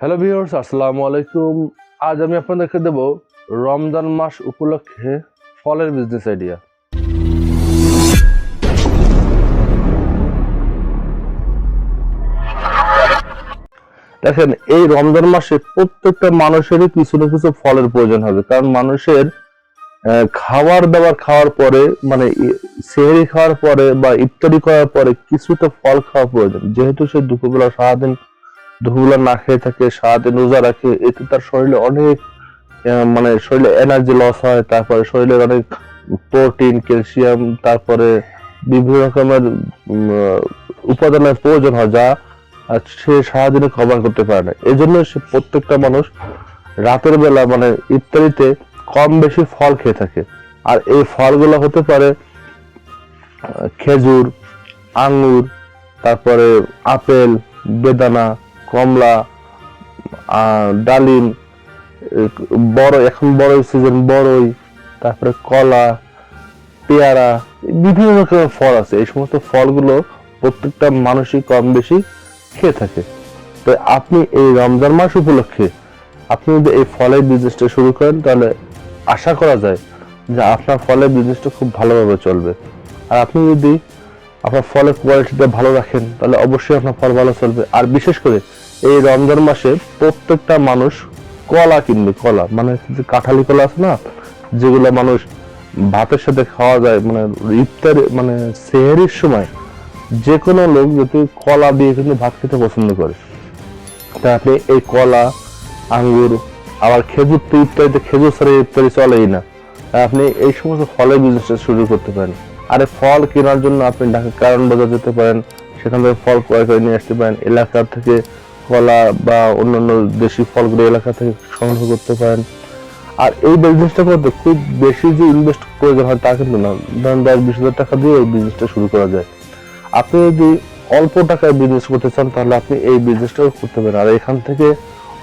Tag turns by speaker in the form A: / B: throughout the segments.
A: Hello viewers আসসালামু আলাইকুম। আজ আমি আপনাদেরকে দেব রমজান মাস উপলক্ষে ফলের বিজনেস আইডিয়া দেখেন, এই রমজান মাসে প্রত্যেকটা মানুষেরই কিছু না কিছু ফলের প্রয়োজন হবে। কারণ মানুষের খাবার দাবার খাওয়ার পরে মানে সেহরি খাওয়ার পরে বা ইফতারি করার পরে কিছুটা ফল খাওয়া প্রয়োজন। যেহেতু সে দুপুরবেলা সারাদিন দুপুরবেলা না খেয়ে থাকে, সারাদিন রোজা রাখে, এতে তার শরীরে অনেক মানে শরীরে এনার্জি লস হয়, তারপরে শরীরের অনেক প্রোটিন ক্যালসিয়াম তারপরে বিভিন্ন রকমের উপাদানের প্রয়োজন হয় যা সে সারাদিনে কভার করতে পারে না। এই জন্য সে প্রত্যেকটা মানুষ রাতের বেলা মানে ইত্যাদিতে কম বেশি ফল খেয়ে থাকে। আর এই ফলগুলো হতে পারে খেজুর, আঙুর, তারপরে আপেল, বেদানা কমলা ডালিম বড়, এখন বড়ই সিজন বড়ই, তারপরে কলা, পেয়ারা, বিভিন্ন রকমের ফল আছে। এই সমস্ত ফলগুলো প্রত্যেকটা মানুষই কম বেশি খেয়ে থাকে। তো আপনি এই রমজান মাস উপলক্ষে আপনি যদি এই ফলের বিজনেসটা শুরু করেন, তাহলে আশা করা যায় যে আপনার ফলের বিজনেসটা খুব ভালোভাবে চলবে। আর আপনি যদি আপনার ফলের কোয়ালিটিটা ভালো রাখেন, তাহলে অবশ্যই আপনার ফল ভালো চলবে। আর বিশেষ করে, এই রমজান মাসে প্রত্যেকটা মানুষ কলা কিনবে, কলা। মানে যে কাঁঠালি কলা আছে না, যেগুলো মানুষ ভাতের সাথে খাওয়া যায় মানে ইফতার মানে সেহেরির সময় যে কোনো লোক যদি কলা দিয়ে কিন্তু ভাত খেতে পছন্দ করে। তা আপনি এই কলা, আঙ্গুর, আবার খেজুর তো ইত্যাদিতে খেজুর ছাড়া ইত্যাদি চলেই না। আপনি এই সমস্ত ফলের বিজনেসটা শুরু করতে পারেন। আর ফল কেনার জন্য আপনি ঢাকা কারণ বাজার যেতে পারেন, সেখান থেকে ফল ক্রয় করে নিয়ে আসতে পারেন, এলাকা থেকে কলা বা অন্যান্য দেশি ফলগুলো এলাকা থেকে সংগ্রহ করতে পারেন। আর এই বিজনেসটা করতে খুব বেশি যে ইনভেস্ট প্রয়োজন হয় তা কিন্তু না। ধরেন দশ বিশ হাজার টাকা দিয়ে এই বিজনেসটা শুরু করা যায়। আপনি যদি অল্প টাকায় বিজনেস করতে চান, তাহলে আপনি এই বিজনেসটাও করতে পারেন। আর এখান থেকে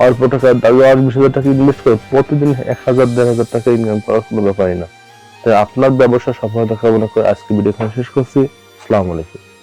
A: অল্প টাকায় দশ বিশ হাজার টাকা ইনভেস্ট করে প্রতিদিন এক হাজার, দেড় হাজার টাকা ইনকাম করার কোনো ব্যাপারই না। তাই আপনার ব্যবসা সফলতা কামনা করে আজকে ভিডিও শেষ করছি। আসসালামু আলাইকুম।